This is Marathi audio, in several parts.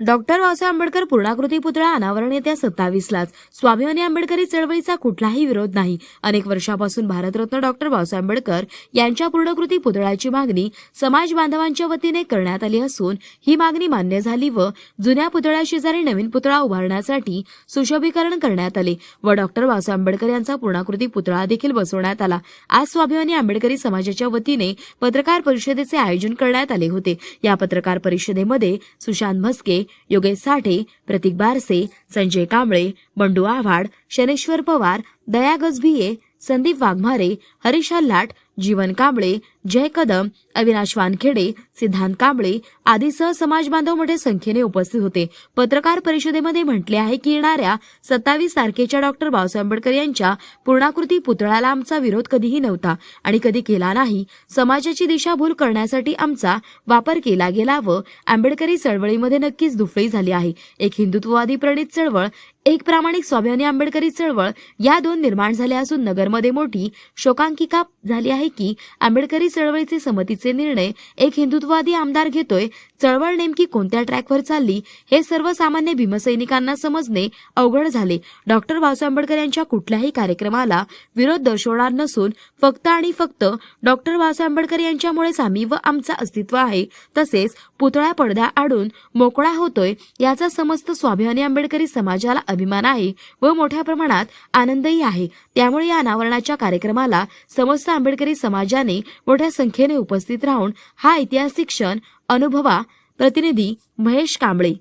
डॉक्टर बाबासाहेब आंबेडकर पूर्णाकृती पुतळा अनावरण येत्या सत्तावीसलाच. स्वाभिमानी आंबेडकरी चळवळीचा कुठलाही विरोध नाही. अनेक वर्षापासून भारतरत्न डॉक्टर बाबासाहेब आंबेडकर यांच्या पूर्णकृती पुतळ्याची मागणी समाज बांधवांच्या वतीने करण्यात आली असून ही मागणी मान्य झाली व जुन्या पुतळ्याशेजारी नवीन पुतळा उभारण्यासाठी सुशोभीकरण करण्यात आले व डॉक्टर बाबासाहेब आंबेडकर यांचा पूर्णाकृती पुतळा देखील बसवण्यात आला. आज स्वाभिमानी आंबेडकरी समाजाच्या वतीने पत्रकार परिषदेचे आयोजन करण्यात आले होते. या पत्रकार परिषदेमध्ये सुशांत म्हस्के योगेश साठे प्रतीक बारसे संजय कांबळे बंडू आव्हाड शनेश्वर पवार दया गजभिये संदीप वाघमारे हरीश हल्लाट जीवन कांबळे जय कदम अविनाश वानखेडे सिद्धांत कांबळे आदीसह समाज बांधव मोठ्या संख्येने उपस्थित होते. पत्रकार परिषदेमध्ये म्हटले आहे की येणाऱ्या सत्तावीस तारखेच्या डॉक्टर बाबासाहेब आंबेडकर यांच्या पूर्णाकृती पुतळ्याला आमचा विरोध कधीही नव्हता आणि कधी केला नाही. समाजाची दिशाभूल करण्यासाठी आमचा वापर केला गेला व आंबेडकरी चळवळीमध्ये नक्कीच दुफळी झाली आहे. एक हिंदुत्ववादी प्रणित चळवळ एक प्रामाणिक स्वाभिमानी आंबेडकरी चळवळ या दोन निर्माण झाल्या असून नगरमध्ये मोठी शोकांकिका झाली आहे की आंबेडकरी चळवळीचे समतीचे निर्णय एक हिंदुत्ववादी आमदार घेतोय चळवळ नेमकी कोणत्या ट्रॅकवर चालली हे सर्वसामान्य भीमसैनिकांना समजणे अवघड झाले. डॉक्टर बाबासाहेब आंबेडकर यांच्या कुठल्याही कार्यक्रमाला विरोध दर्शवणार नसून फक्त आणि फक्त डॉक्टर बाबासाहेब आंबेडकर यांच्यामुळेच आम्ही व आमचं अस्तित्व आहे तसेच पुतळा पडद्या आडून मोकळा होतोय याचा समस्त स्वाभिमानी आंबेडकरी समाजाला अभिमान आहे व मोठ्या प्रमाणात आनंदही आहे. त्यामुळे या अनावरणाच्या कार्यक्रमाला समस्त आंबेडकरी समाजाने मोठ्या संख्येने उपस्थित राहून हा ऐतिहासिक क्षण अनुभवा प्रतिनिधी महेश कांबळे.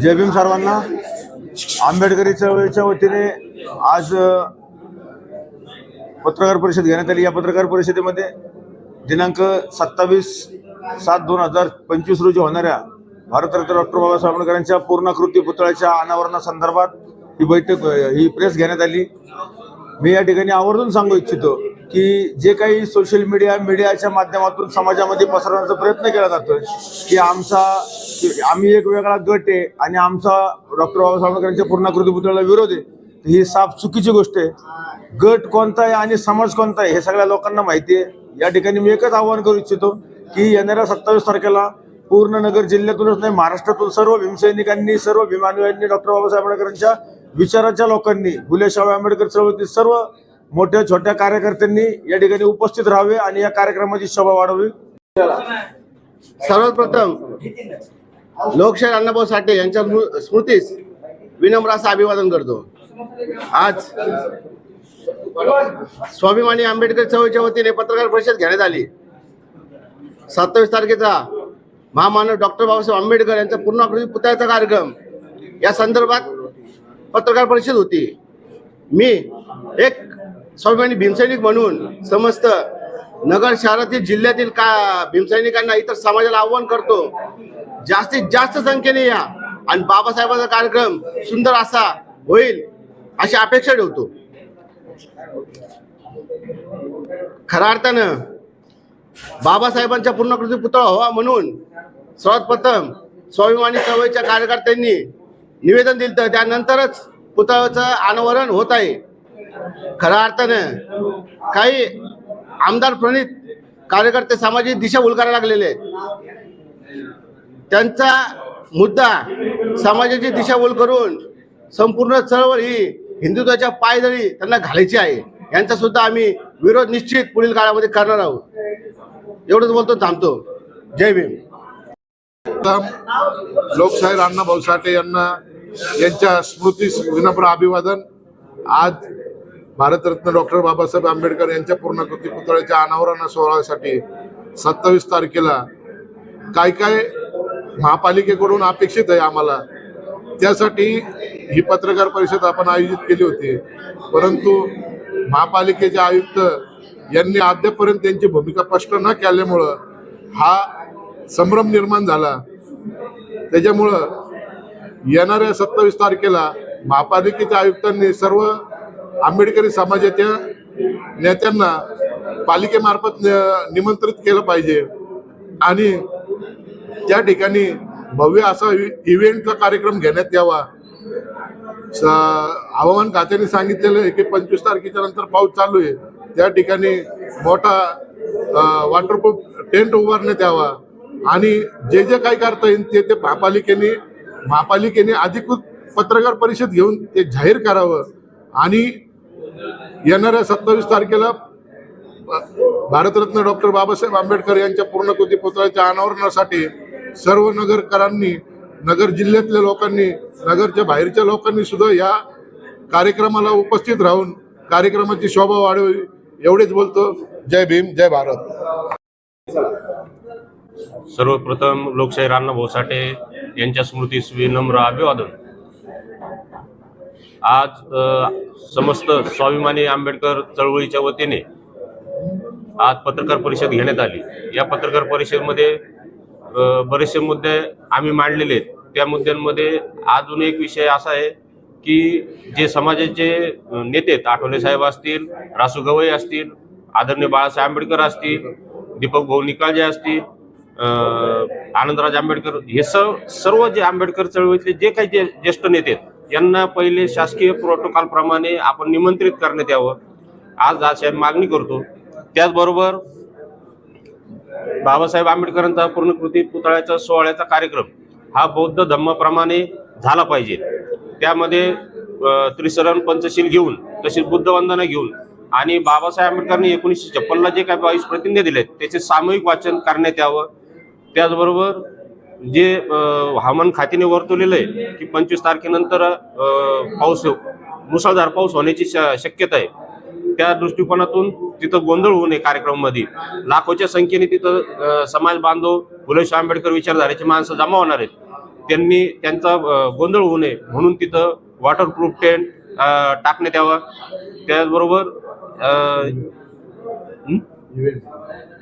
जय भीम सर्वांना. आंबेडकरी चळवळीच्या वतीने आज पत्रकार परिषद घेण्यात आली. या पत्रकार परिषदेमध्ये दिनांक सत्तावीस सात दोन हजार पंचवीस रोजी होणाऱ्या भारतरत्न डॉक्टर बाबासाहेब आंबेडकरांच्या पूर्णाकृती पुतळ्याच्या अनावरणासंदर्भात ही बैठक ही प्रेस घेण्यात आली. मी या ठिकाणी आवर्जून सांगू इच्छितो की जे काही सोशल मीडिया मीडियाच्या माध्यमातून समाजामध्ये पसरवण्याचा प्रयत्न केला जातोय की आमचा आम्ही एक वेगळा गट आहे आणि आमचा डॉक्टर बाबासाहेब आंबेडकरांच्या पूर्णाकृती पुतळ्याला विरोध आहे ही साफ चुकीची गोष्ट आहे. गट कोणता आहे आणि समाज कोणता आहे हे सगळ्या लोकांना माहिती आहे. या ठिकाणी मी एकच आवाहन करू इच्छितो की येणाऱ्या सत्तावीस तारखेला पूर्ण नगर जिल्ह्यातूनच नाही महाराष्ट्रातून सर्व भीमसैनिकांनी सर्व भीमानुयांनी डॉक्टर बाबासाहेब आंबेडकरांच्या विचाराच्या लोकांनी फुले शाहू आंबेडकर चळवळीतील सर्व मोठ्या छोट्या कार्यकर्त्यांनी या ठिकाणी उपस्थित राहावे आणि या कार्यक्रमाची शोभा वाढवावी सर्वप्रथम लोकशाही अण्णाभाऊ साठे यांच्या स्मृ- स्मृतीस विनम्र असं अभिवादन करतो. आज स्वाभिमानी आंबेडकर चळवळीच्या वतीने पत्रकार परिषद घेण्यात आली. सत्तावीस तारखेचा महामानव डॉक्टर बाबासाहेब आंबेडकर यांचा पूर्णाकृती पुतळ्याचा कार्यक्रम. या संदर्भात पत्रकार परिषद होती. मी एक स्वाभिमानी भीमसैनिक म्हणून समस्त नगर शहरातील जिल्ह्यातील का भीमसैनिकांना इतर समाजाला आव्हान करतो. जास्तीत जास्त संख्येने या. आणि बाबासाहेबांचा कार्यक्रम सुंदर असा होईल अशी अपेक्षा ठेवतो. खऱ्या अर्थानं बाबासाहेबांच्या पूर्णकृती पुतळा व्हावा म्हणून सर्वात प्रथम स्वाभिमानी चळवळीच्या कार्यकर्त्यांनी निवेदन दिलं त्यानंतरच पुतळ्याचं अनावरण होत आहे. खऱ्या अर्थानं काही आमदार प्रणित कार्यकर्ते सामाजिक दिशा करायला लागलेले आहेत. त्यांचा मुद्दा समाजाची दिशाभूल करून संपूर्ण चळवळ ही हिंदुत्वाच्या पायदळी त्यांना घालायची आहे. यांचा सुद्धा आम्ही विरोध निश्चित पुढील काळामध्ये करणार आहोत. एवढंच बोलतो थांबतो. जय भीम. लोकशाहीर अण्णा भाऊ साठे यांना यांच्या स्मृती विनम्र अभिवादन. आज भारतरत्न डॉक्टर बाबासाहेब आंबेडकर यांच्या पूर्णकृती पुतळ्याच्या अनावरण सोहळ्यासाठी सत्तावीस तारखेला काय काय महापालिकेकडून अपेक्षित आहे आम्हाला त्यासाठी ही पत्रकार परिषद आपण आयोजित केली होती. परंतु महापालिकेचे आयुक्त यांनी अद्यापर्यंत त्यांची भूमिका स्पष्ट न केल्यामुळं हा संभ्रम निर्माण झाला. त्याच्यामुळं येणाऱ्या सत्तावीस तारखेला महापालिकेच्या आयुक्तांनी सर्व आंबेडकरी समाजाच्या नेत्यांना पालिकेमार्फत न- निमंत्रित केलं पाहिजे. आणि त्या ठिकाणी भव्य असा इव्हेंटचा कार्यक्रम घेण्यात यावा. स- हवामान खात्याने सांगितलेलं आहे की पंचवीस तारखेच्या नंतर पाऊस चालू आहे. त्या ठिकाणी मोठा वॉटरप्रूफ टेंट उभारण्यात यावा. आणि जे जे काय करता येईल ते ते महापालिकेने महापालिकेने अधिकृत पत्रकार परिषद घेऊन ते जाहीर करावं. आणि येणाऱ्या सत्तावीस तारखेला भारतरत्न डॉक्टर बाबासाहेब आंबेडकर यांच्या पूर्णकृती पुतळ्याच्या अनावरणासाठी सर्व नगरकरांनी नगर जिल्ह्यातल्या लोकांनी नगरच्या बाहेरच्या लोकांनी सुद्धा या कार्यक्रमाला उपस्थित राहून कार्यक्रमाची शोभा वाढवी एवढेच बोलतो. जय भीम जय भारत. सर्वप्रथम लोकशाही राणा साठे यांच्या स्मृतीस विनम्र अभिवादन. आज समस्त स्वाभिमानी आंबेडकर चळवळीच्या वतीने आज पत्रकार परिषद घेण्यात आली. या पत्रकार परिषदेमध्ये बरेचसे मुद्दे आम्ही मांडलेले आहेत. त्या मुद्द्यांमध्ये अजून एक विषय असा आहे की जे समाजाचे नेते आहेत आठवले साहेब असतील रासू गवई असतील आदरणीय बाळासाहेब आंबेडकर असतील दीपक भाऊ निकाळजे असतील आनंदराज आंबेडकर हे सर्व सर्व जे आंबेडकर चळवळीतले जे काही जे ज्येष्ठ नेते आहेत यांना पहिले शासकीय प्रोटोकॉलप्रमाणे आपण निमंत्रित करण्यात यावं. आज अशा मागणी करतो. त्याचबरोबर बाबासाहेब आंबेडकरांचा पूर्णकृती पुतळ्याचा सोहळ्याचा कार्यक्रम हा बौद्ध धम्माप्रमाणे झाला पाहिजे. त्यामध्ये त्रिसरण पंचशील घेऊन तसेच बुद्ध वंदना घेऊन आणि बाबासाहेब आंबेडकरांनी एकोणीसशे छप्पनला जे काही बावीस प्रतिज्ञा दिलेत त्याचे सामूहिक वाचन करण्यात यावं. त्याचबरोबर जे हवामान खात्याने वर्तवलेलं आहे की पंचवीस तारखेनंतर पाऊस मुसळधार पाऊस होण्याची श- शक्यता आहे. त्या दृष्टिकोनातून तिथं गोंधळ होऊ नये कार्यक्रमामध्ये. लाखोच्या संख्येने तिथं समाज बांधव फुलेश आंबेडकर विचारधारेचे माणसं जमा होणार आहेत. त्यांनी त्यांचा गोंधळ होऊ नये म्हणून तिथं वॉटरप्रूफ टेंट टाकण्यात यावं. त्याचबरोबर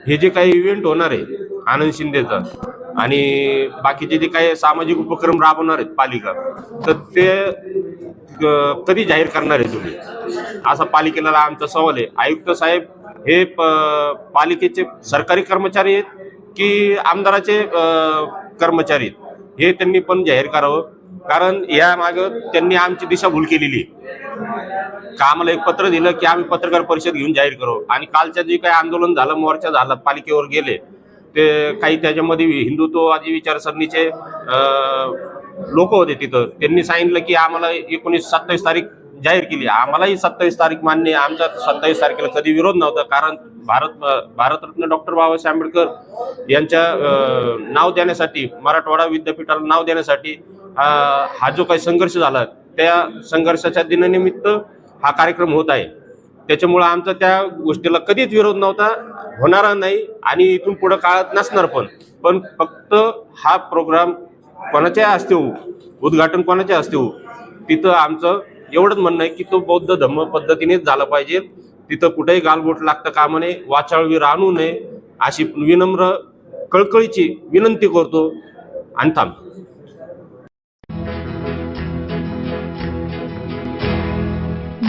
हे? जे काही इव्हेंट होणार आहे आनंद शिंदेचा आणि बाकीचे जे काही सामाजिक उपक्रम राबवणार आहेत पालिका तर ते कधी जाहीर करणार आहे तुम्ही? असा पालिकेला आमचा सवाल आहे. आयुक्त साहेब हे प- पालिकेचे सरकारी कर्मचारी आहेत की आमदाराचे कर्मचारी आहेत? हे त्यांनी पण जाहीर करावं. कारण या माग त्यांनी आमची दिशाभूल केलेली का आम्हाला एक पत्र दिलं की आम्ही पत्रकार परिषद घेऊन जाहीर करू? आणि कालच्या जे काही आंदोलन झालं मोर्चा झाला पालिकेवर गेले ते काही त्याच्यामध्ये हिंदुत्ववादी विचारसरणीचे लोक होते तिथं. त्यांनी सांगितलं की आम्हाला एकोणीस सत्तावीस तारीख जाहीर केली. आम्हालाही सत्तावीस तारीख मान्य आमचा सत्तावीस तारखेला कधी विरोध नव्हता. कारण भारत भारतरत्न डॉक्टर बाबासाहेब आंबेडकर यांच्या नाव देण्यासाठी मराठवाडा विद्यापीठाला नाव देण्यासाठी हा जो काही संघर्ष झाला त्या संघर्षाच्या दिनानिमित्त हा कार्यक्रम होत आहे. त्याच्यामुळं आमचा त्या गोष्टीला कधीच विरोध नव्हता. होणार नाही आणि इथून पुढं काळात नसणार पण. पण फक्त हा प्रोग्राम कोणाच्या हस्ते होऊ? उद्घाटन कोणाच्या हस्ते होऊ? तिथं आमचं एवढंच म्हणणं आहे की तो बौद्ध धम्म पद्धतीनेच झाला पाहिजे. तिथं कुठेही गालबोट लागतं कामा नये वाचाळवी आणू नये अशी विनम्र कळकळीची विनंती करतो. आणि थांबतो